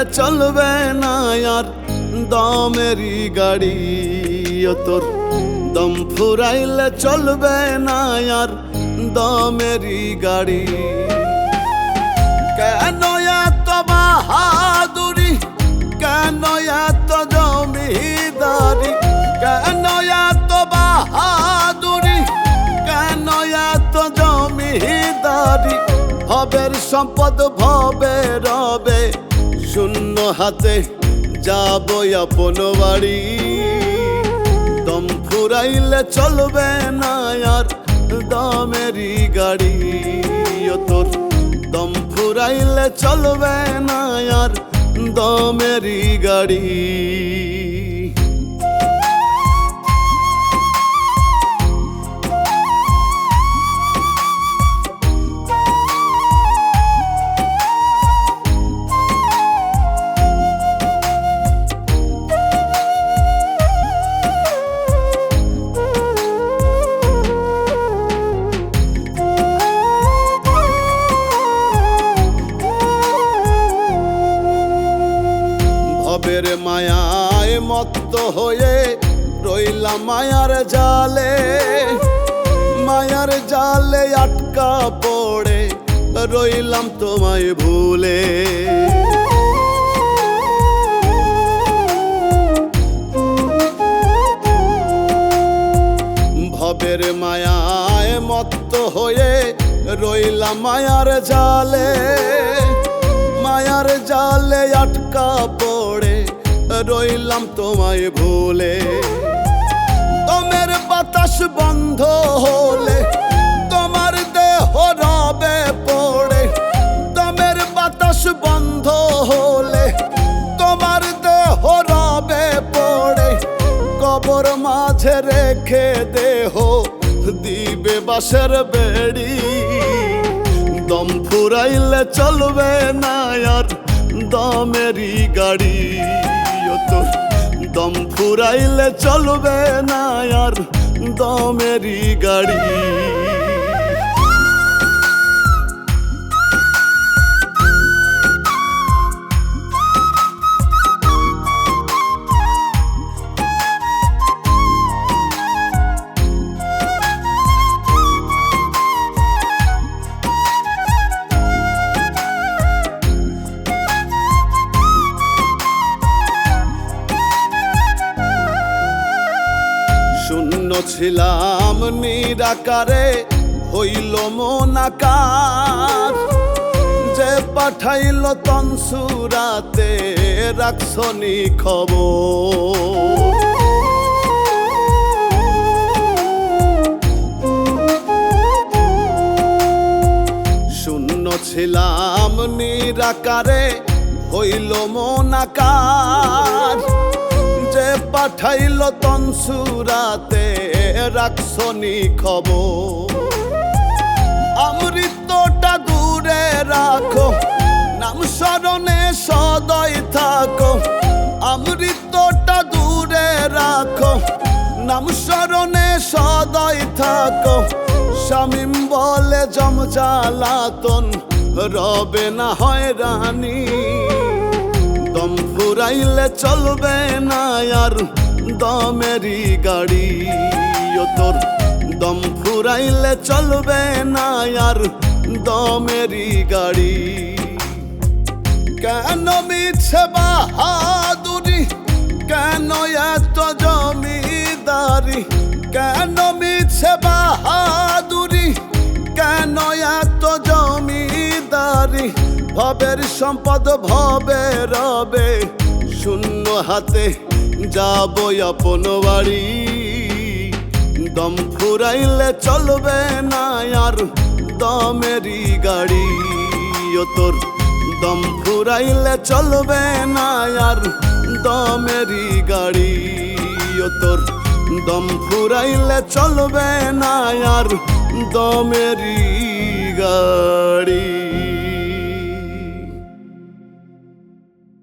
না আর দমেরই গাড়ি তোর। দম ফুরাইলে চলবে না আর দমেরই গাড়ি। কেন এত বাহাদুরি? কেন এত জমিদারি? কেন এত বাহাদুরি? কেন এত জমিদারি? ভবের সম্পদ ভবে রবে শূন্য হাতে যাব আপন বাড়ি। দম ফুরাইলে চলবে না আর দমেরই গাড়ি। তোর দম ফুরাইলে চলবে না আর দমেরই গাড়ি। ভবের মায়ায় মত্ত হয়ে রইলা মায়ার জালে। মায়ার জালে আটকা পড়ে রইলাম তোমায় ভুলে। ভবের মায়ায় মত্ত হয়ে রইলাম মায়ার জালে। মায়ার জালে আটকা পড়ে রইলাম তোমায় ভুলে। তোমের বাতাস বন্ধ হলে তোমার দেহ রবে পড়ে। তোমের বাতাস বন্ধ হলে তোমার দেহ রবে পড়ে। কবর মাঝে রেখে দেহ দিবে বাসের বেড়ি। দম ফুরাইলে চলবে না আর দমেরই গাড়ি। তোর দম ফুরাইলে চলবে না আর দমেরই গাড়ি। শূন্য ছিলাম নিরাকারে, হইল মনাকার যে পাঠাইল তনসুরাতে রাখছনি খবর। শূন্য ছিলাম নিরাকারে, হইল মনাকার পাঠাইল তনসুরাতে রাখছনি খবর। অমৃতটা দূরে রাখো, নাম স্মরণে সদয় থাকো। অমৃতটা দূরে রাখো, নাম স্মরণে সদয় থাকো। শামিম বলে জমজালাতন রবে না হয় রানী। দম ফুরাইলে চলবে না আর দমেরই গাড়ি। তোর দম ফুরাইলে চলবে না আর দমেরই গাড়ি। কেন মিছে বাহাদুরি? কেন এত জমিদারি? কেন মিছে বাহাদুরি? কেন এত জমিদারি? ভবের সম্পদ ভবে রবে শূন্য হাতে যাব আপন বাড়ি। দম ফুরাইলে চলবে না আর দমেরই গাড়ি। ও তোর দম ফুরাইলে চলবে না আর দমেরই গাড়ি। ও তোর দম ফুরাইলে চলবে না আর দমেরই গাড়ি।